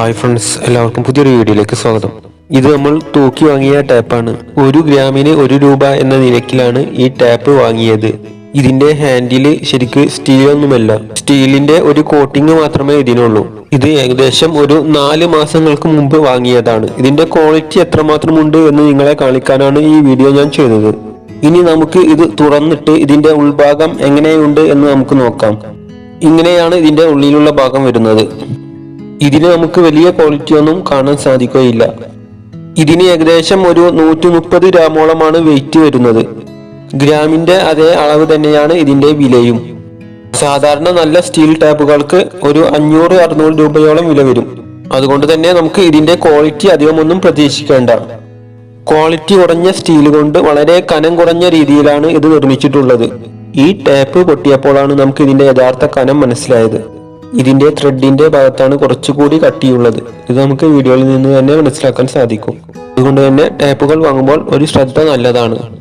Hi friends എല്ലാവർക്കും പുതിയൊരു വീഡിയോയിലേക്ക് സ്വാഗതം. ഇത് നമ്മൾ തൂക്കി വാങ്ങിയ ടാപ്പാണ് ഒരു ഗ്രാമിന് ഒരു രൂപ എന്ന നിരക്കിലാണ് ഈ ടാപ്പ് വാങ്ങിയത്. ഇതിന്റെ ഹാൻഡിൽ ശരിക്ക് സ്റ്റീലൊന്നുമല്ല സ്റ്റീലിന്റെ ഒരു കോട്ടിങ് മാത്രമേ ഇതിനുള്ളൂ. ഇത് ഏകദേശം ഒരു നാല് മാസങ്ങൾക്ക് മുമ്പ് വാങ്ങിയതാണ്. ഇതിന്റെ ക്വാളിറ്റി എത്രമാത്രം ഉണ്ട് എന്ന് നിങ്ങളെ കാണിക്കാനാണ് ഈ വീഡിയോ ഞാൻ ചെയ്തത് ഇനി നമുക്ക് ഇത് തുറന്നിട്ട് ഇതിന്റെ ഉൾഭാഗം എങ്ങനെയുണ്ട് എന്ന് നമുക്ക് നോക്കാം. ഇങ്ങനെയാണ് ഇതിന്റെ ഉള്ളിലുള്ള ഭാഗം വരുന്നത്. ഇതിന് നമുക്ക് വലിയ ക്വാളിറ്റി ഒന്നും കാണാൻ സാധിക്കുകയില്ല. ഇതിന് ഏകദേശം ഒരു നൂറ്റി മുപ്പത് ഗ്രാമോളമാണ് വെയിറ്റ് വരുന്നത്. ഗ്രാമിന്റെ അതേ അളവ് തന്നെയാണ് ഇതിന്റെ വിലയും. സാധാരണ നല്ല സ്റ്റീൽ ടാപ്പുകൾക്ക് ഒരു അഞ്ഞൂറ് അറുന്നൂറ് രൂപയോളം വില വരും. അതുകൊണ്ട് തന്നെ നമുക്ക് ഇതിന്റെ ക്വാളിറ്റി അധികമൊന്നും പ്രതീക്ഷിക്കേണ്ട. ക്വാളിറ്റി കുറഞ്ഞ സ്റ്റീൽ കൊണ്ട് വളരെ കനം കുറഞ്ഞ രീതിയിലാണ് ഇത് നിർമ്മിച്ചിട്ടുള്ളത്. ഈ ടാപ്പ് പൊട്ടിയപ്പോഴാണ് നമുക്ക് ഇതിന്റെ യഥാർത്ഥ കനം മനസ്സിലായത്. ഇതിന്റെ ത്രെഡിന്റെ ഭാഗത്താണ് കുറച്ചുകൂടി കട്ടിയുള്ളത്. ഇത് നമുക്ക് വീഡിയോയിൽ നിന്ന് തന്നെ മനസ്സിലാക്കാൻ സാധിക്കും. അതുകൊണ്ട് തന്നെ ടാപ്പുകൾ വാങ്ങുമ്പോൾ ഒരു ശ്രദ്ധ നല്ലതാണ്.